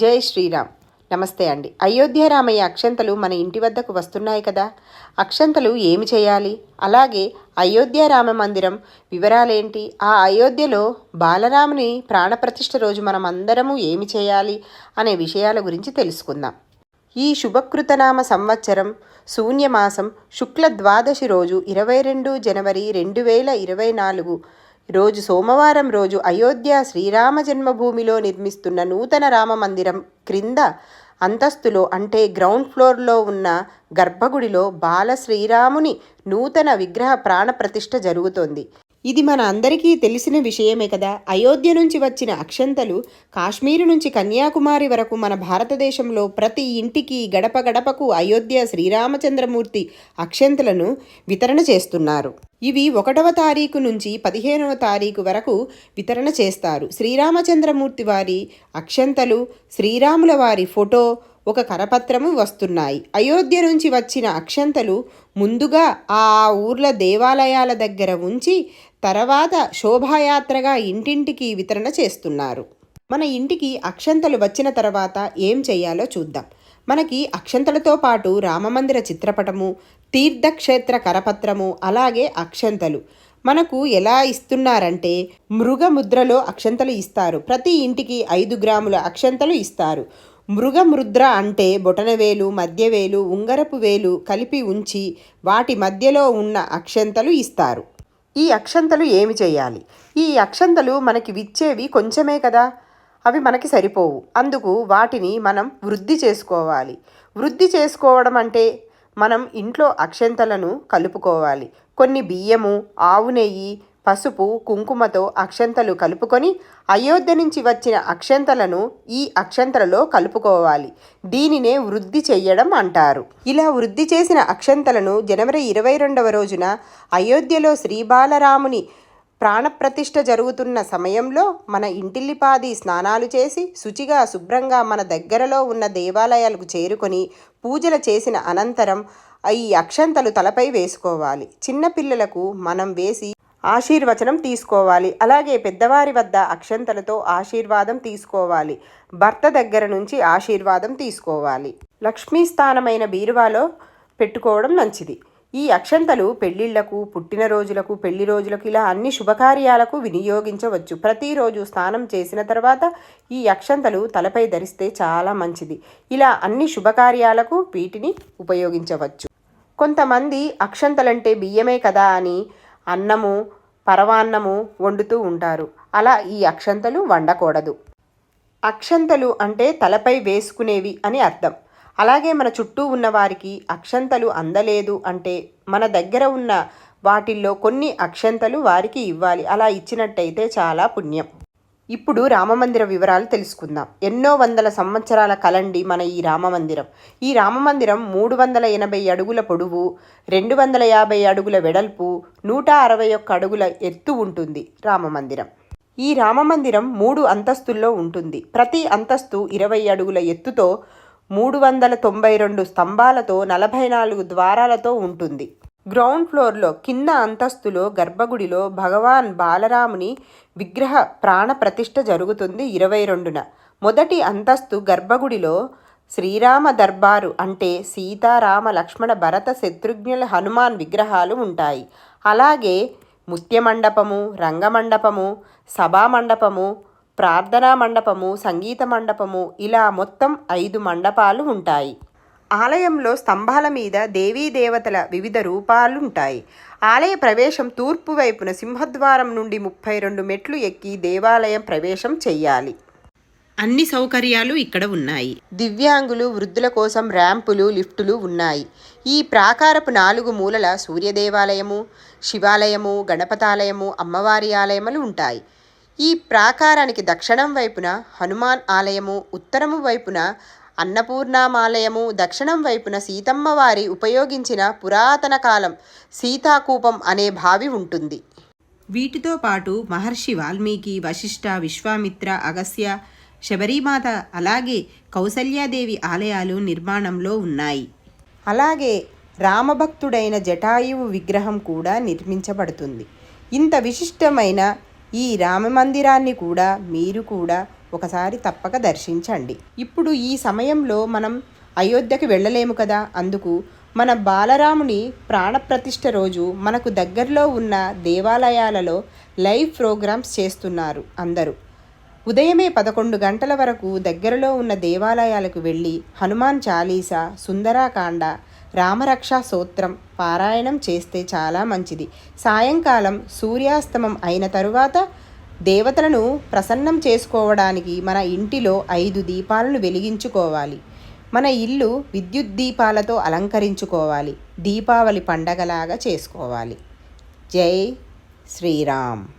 జై శ్రీరామ్. నమస్తే అండి. అయోధ్య రామయ్య అక్షంతలు మన ఇంటి వద్దకు వస్తున్నాయి కదా. అక్షంతలు ఏమి చేయాలి? అలాగే అయోధ్య రామ మందిరం వివరాలేంటి? ఆ అయోధ్యలో బాలరాముని ప్రాణప్రతిష్ఠ రోజు మనం అందరము ఏమి చేయాలి? అనే విషయాల గురించి తెలుసుకుందాం. ఈ శుభకృతనామ సంవత్సరం శూన్యమాసం శుక్ల ద్వాదశి రోజు ఇరవై రెండు జనవరి రెండు వేల ఇరవై నాలుగు రోజు సోమవారం రోజు అయోధ్య శ్రీరామ జన్మభూమిలో నిర్మిస్తున్న నూతన రామ మందిరం క్రింద అంతస్తులో అంటే గ్రౌండ్ ఫ్లోర్లో ఉన్న గర్భగుడిలో బాల శ్రీరాముని నూతన విగ్రహ ప్రాణ ప్రతిష్ఠ జరుగుతోంది. ఇది మన అందరికీ తెలిసిన విషయమే కదా. అయోధ్య నుంచి వచ్చిన అక్షంతలు కాశ్మీరు నుంచి కన్యాకుమారి వరకు మన భారతదేశంలో ప్రతి ఇంటికి గడప గడపకు అయోధ్య శ్రీరామచంద్రమూర్తి అక్షంతలను వితరణ చేస్తున్నారు. ఇవి ఒకటవ తారీఖు నుంచి పదిహేనవ తారీఖు వరకు వితరణ చేస్తారు. శ్రీరామచంద్రమూర్తి వారి అక్షంతలు శ్రీరాముల వారి ఫోటో ఒక కరపత్రము వస్తున్నాయి. అయోధ్య నుంచి వచ్చిన అక్షంతలు ముందుగా ఆ ఊర్ల దేవాలయాల దగ్గర ఉంచి తర్వాత శోభాయాత్రగా ఇంటింటికి వితరణ చేస్తున్నారు. మన ఇంటికి అక్షంతలు వచ్చిన తర్వాత ఏం చేయాలో చూద్దాం. మనకి అక్షంతలతో పాటు రామమందిర చిత్రపటము తీర్థక్షేత్ర కరపత్రము అలాగే అక్షంతలు. మనకు ఎలా ఇస్తున్నారంటే మృగముద్రలో అక్షంతలు ఇస్తారు. ప్రతి ఇంటికి ఐదు గ్రాముల అక్షంతలు ఇస్తారు. మృగమృద్ర అంటే బొటనవేలు మధ్యవేలు ఉంగరపు వేలు కలిపి ఉంచి వాటి మధ్యలో ఉన్న అక్షంతలు ఇస్తారు. ఈ అక్షంతలు ఏమి చేయాలి? ఈ అక్షంతలు మనకి విచ్చేవి కొంచెమే కదా? అవి మనకి సరిపోవు. అందుకు వాటిని మనం వృద్ధి చేసుకోవాలి. వృద్ధి చేసుకోవడం అంటే మనం ఇంట్లో అక్షంతలను కలుపుకోవాలి. కొన్ని బియ్యము ఆవు నెయ్యి పసుపు కుంకుమతో అక్షంతలు కలుపుకొని అయోధ్య నుంచి వచ్చిన అక్షంతలను ఈ అక్షంతలలో కలుపుకోవాలి. దీనినే వృద్ధి చెయ్యడం అంటారు. ఇలా వృద్ధి చేసిన అక్షంతలను జనవరి ఇరవై రెండవ రోజున అయోధ్యలో శ్రీబాలరాముని ప్రాణప్రతిష్ఠ జరుగుతున్న సమయంలో మన ఇంటిల్లిపాది స్నానాలు చేసి శుచిగా శుభ్రంగా మన దగ్గరలో ఉన్న దేవాలయాలకు చేరుకొని పూజలు చేసిన అనంతరం ఈ అక్షంతలు తలపై వేసుకోవాలి. చిన్నపిల్లలకు మనం వేసి ఆశీర్వచనం తీసుకోవాలి. అలాగే పెద్దవారి వద్ద అక్షంతలతో ఆశీర్వాదం తీసుకోవాలి. భర్త దగ్గర నుంచి ఆశీర్వాదం తీసుకోవాలి. లక్ష్మీ స్థానమైన బీరువాలో పెట్టుకోవడం మంచిది. ఈ అక్షంతలు పెళ్ళిళ్ళకు పుట్టినరోజులకు పెళ్ళి రోజులకు ఇలా అన్ని శుభకార్యాలకు వినియోగించవచ్చు. ప్రతిరోజు స్నానం చేసిన తర్వాత ఈ అక్షంతలు తలపై ధరిస్తే చాలా మంచిది. ఇలా అన్ని శుభకార్యాలకు వీటిని ఉపయోగించవచ్చు. కొంతమంది అక్షంతలంటే బియ్యమే కదా అని అన్నము పరవాన్నము వండుతూ ఉంటారు. అలా ఈ అక్షంతలు వండకూడదు. అక్షంతలు అంటే తలపై వేసుకునేవి అని అర్థం. అలాగే మన చుట్టూ ఉన్న వారికి అక్షంతలు అందలేదు అంటే మన దగ్గర ఉన్న వాటిల్లో కొన్ని అక్షంతలు వారికి ఇవ్వాలి. అలా ఇచ్చినట్టయితే చాలా పుణ్యం. ఇప్పుడు రామమందిర వివరాలు తెలుసుకుందాం. ఎన్నో వందల సంవత్సరాల కలండి మన ఈ రామమందిరం. ఈ రామమందిరం మూడు వందల ఎనభై అడుగుల పొడవు రెండు వందల యాభై అడుగుల వెడల్పు నూట అరవై ఒక్క అడుగుల ఎత్తు ఉంటుంది రామమందిరం. ఈ రామమందిరం మూడు అంతస్తుల్లో ఉంటుంది. ప్రతి అంతస్తు ఇరవై అడుగుల ఎత్తుతో మూడు వందల తొంభై రెండు స్తంభాలతో నలభై నాలుగు ద్వారాలతో ఉంటుంది. గ్రౌండ్ ఫ్లోర్లో కింద అంతస్తులో గర్భగుడిలో భగవాన్ బాలరాముని విగ్రహ ప్రాణ ప్రతిష్ఠ జరుగుతుంది ఇరవై రెండున. మొదటి అంతస్తు గర్భగుడిలో శ్రీరామ దర్బారు అంటే సీతారామ లక్ష్మణ భరత శత్రుఘ్నుల హనుమాన్ విగ్రహాలు ఉంటాయి. అలాగే ముత్యమండపము రంగమండపము సభామండపము ప్రార్థనా మండపము సంగీత మండపము ఇలా మొత్తం ఐదు మండపాలు ఉంటాయి. ఆలయంలో స్తంభాల మీద దేవీ దేవతల వివిధ రూపాలుంటాయి. ఆలయ ప్రవేశం తూర్పు వైపున సింహద్వారం నుండి ముప్పై రెండు మెట్లు ఎక్కి దేవాలయం ప్రవేశం చెయ్యాలి. అన్ని సౌకర్యాలు ఇక్కడ ఉన్నాయి. దివ్యాంగులు వృద్ధుల కోసం ర్యాంపులు లిఫ్టులు ఉన్నాయి. ఈ ప్రాకారపు నాలుగు మూలల సూర్య దేవాలయము శివాలయము గణపతాలయము అమ్మవారి ఆలయములు ఉంటాయి. ఈ ప్రాకారానికి దక్షిణం వైపున హనుమాన్ ఆలయము ఉత్తరము వైపున అన్నపూర్ణామాలయము దక్షిణం వైపున సీతమ్మవారి ఉపయోగించిన పురాతన కాలం సీతాకూపం అనే బావి ఉంటుంది. వీటితో పాటు మహర్షి వాల్మీకి వశిష్ఠ విశ్వామిత్ర అగస్య శబరిమాత అలాగే కౌసల్యాదేవి ఆలయాలు నిర్మాణంలో ఉన్నాయి. అలాగే రామభక్తుడైన జటాయువు విగ్రహం కూడా నిర్మించబడుతుంది. ఇంత విశిష్టమైన ఈ రామ మందిరాన్ని కూడా మీరు కూడా ఒకసారి తప్పక దర్శించండి. ఇప్పుడు ఈ సమయంలో మనం అయోధ్యకి వెళ్ళలేము కదా? అందుకు మన బాలరాముని ప్రాణప్రతిష్ఠ రోజు మనకు దగ్గరలో ఉన్న దేవాలయాలలో లైవ్ ప్రోగ్రామ్స్ చేస్తున్నారు అందరూ. ఉదయమే పదకొండు గంటల వరకు దగ్గరలో ఉన్న దేవాలయాలకు వెళ్ళి హనుమాన్ చాలీసా సుందరాకాండ రామరక్ష సూత్రం పారాయణం చేస్తే చాలా మంచిది. సాయంకాలం సూర్యాస్తమం అయిన తరువాత దేవతలను ప్రసన్నం చేసుకోవడానికి మన ఇంటిలో ఐదు దీపాలను వెలిగించుకోవాలి. మన ఇల్లు విద్యుత్ దీపాలతో అలంకరించుకోవాలి. దీపావళి పండగలాగా చేసుకోవాలి. జై శ్రీరామ్.